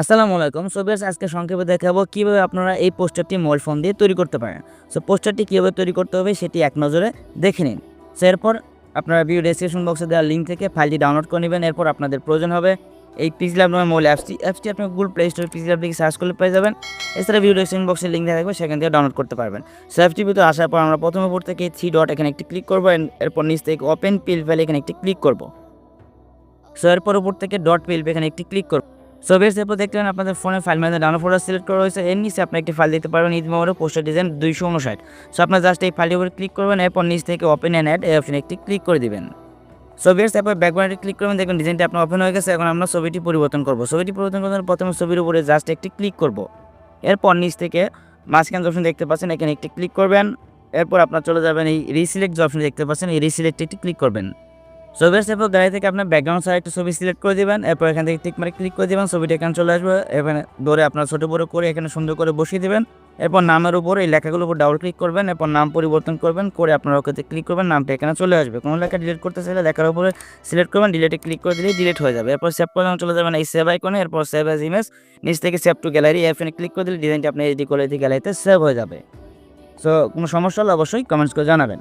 আসসালামু আলাইকুম। সো বেশ আজকে সংক্ষেপে দেখাবো কীভাবে আপনারা এই পোস্টারটি মোবাইল ফোন দিয়ে তৈরি করতে পারেন। সো পোস্টারটি কীভাবে তৈরি করতে হবে সেটি এক নজরে দেখে নিন। সো এরপর আপনারা ভিডিও ডেসক্রিপশন বক্সে দেওয়া লিঙ্ক থেকে ফাইলটি ডাউনলোড করে নেবেন। এরপর আপনাদের প্রয়োজন হবে এই পিজি ল্যাব নামে মোবাইল অ্যাপসটি অ্যাপসটি আপনি Google Play Store PG lab লিখে সার্চ করলে পেয়ে যাবেন। এছাড়া ভিডিও ডেসক্রিপশন বক্সে লিঙ্ক দেওয়া থাকবে, সেখান থেকে ডাউনলোড করতে পারবেন। সো অ্যাপটির ভিতরে আসার পর আমরা প্রথমে উপর থেকে থ্রি ডট এখানে একটি ক্লিক করব। এরপর নিচ থেকে ওপেন পিল ফাইল এখানে একটি ক্লিক করব। সো এরপর উপর থেকে ডট পিল এখানে একটি ক্লিক করব। সো বেশ এরপর দেখলেন আপনাদের ফোনে file manager download folder select করা হয়েছে। এর নিচে আপনি একটি ফাইল দিতে পারবেন, ঈদ মোবাইলের পোস্টার ডিজাইন দুইশো উনষাট। সো আপনার জাস্ট এই ফাইলের উপর ক্লিক করবেন, এরপর নিচ থেকে ওপেন অ্যান্ড অ্যাড এই অপশনে একটি ক্লিক করে দিবেন। বেশ এরপর ব্যাকগ্রাউন্ডে ক্লিক করবেন দেখবেন ডিজাইনটা আপনার ওপেন হয়ে গেছে, এখন আমরা ছবিটি পরিবর্তন করব। ছবিটি পরিবর্তন হলে প্রথমে ছবির উপরে জাস্ট একটি ক্লিক করব। এরপর নিচ থেকে মাঝখান অপশন দেখতে পাচ্ছেন, এখানে একটি ক্লিক করবেন। এরপর আপনার চলে যাবেন এই রিসিলেক্ট যে অপশন দেখতে পাচ্ছেন, এই রিসিলেক্টে একটি ক্লিক করবেন। ছবির এরপর গাড়ি থেকে আপনার ব্যাকগ্রাউন্ড সাইড একটা ছবি সিলেক্ট করে দিবেন, এরপর এখান থেকে টিক মারে ক্লিক করে দিবেন, ছবিটা এখানে চলে আসবে। এখানে ধরে আপনার ছোটো বড়ো করে এখানে সুন্দর করে বসিয়ে দেবেন। এরপর নামের উপর এই লেখাগুলোর উপর ডাবল ক্লিক করবেন, এরপর নাম পরিবর্তন করবেন, করে আপনার ওকেতে ক্লিক করবেন, নামটা এখানে চলে আসবে। কোনো লেখা ডিলিট করতে চাইলে লেখার উপরে সিলেক্ট করবেন ডিলেটে ক্লিক করে দিলেই ডিলিট হয়ে যাবে। এরপর সেভ করে চলে যাবেন এই সেভ আইকনে এরপর সেভ অ্যাজ ইমেজ নিচ থেকে সেভ টু গ্যালারি এখানে ক্লিক করে দিলে ডিজাইনটা আপনি এডিট করে গ্যালারিতে সেভ হয়ে যাবে। সো কোনো সমস্যা হলে অবশ্যই কমেন্টস করে জানাবেন।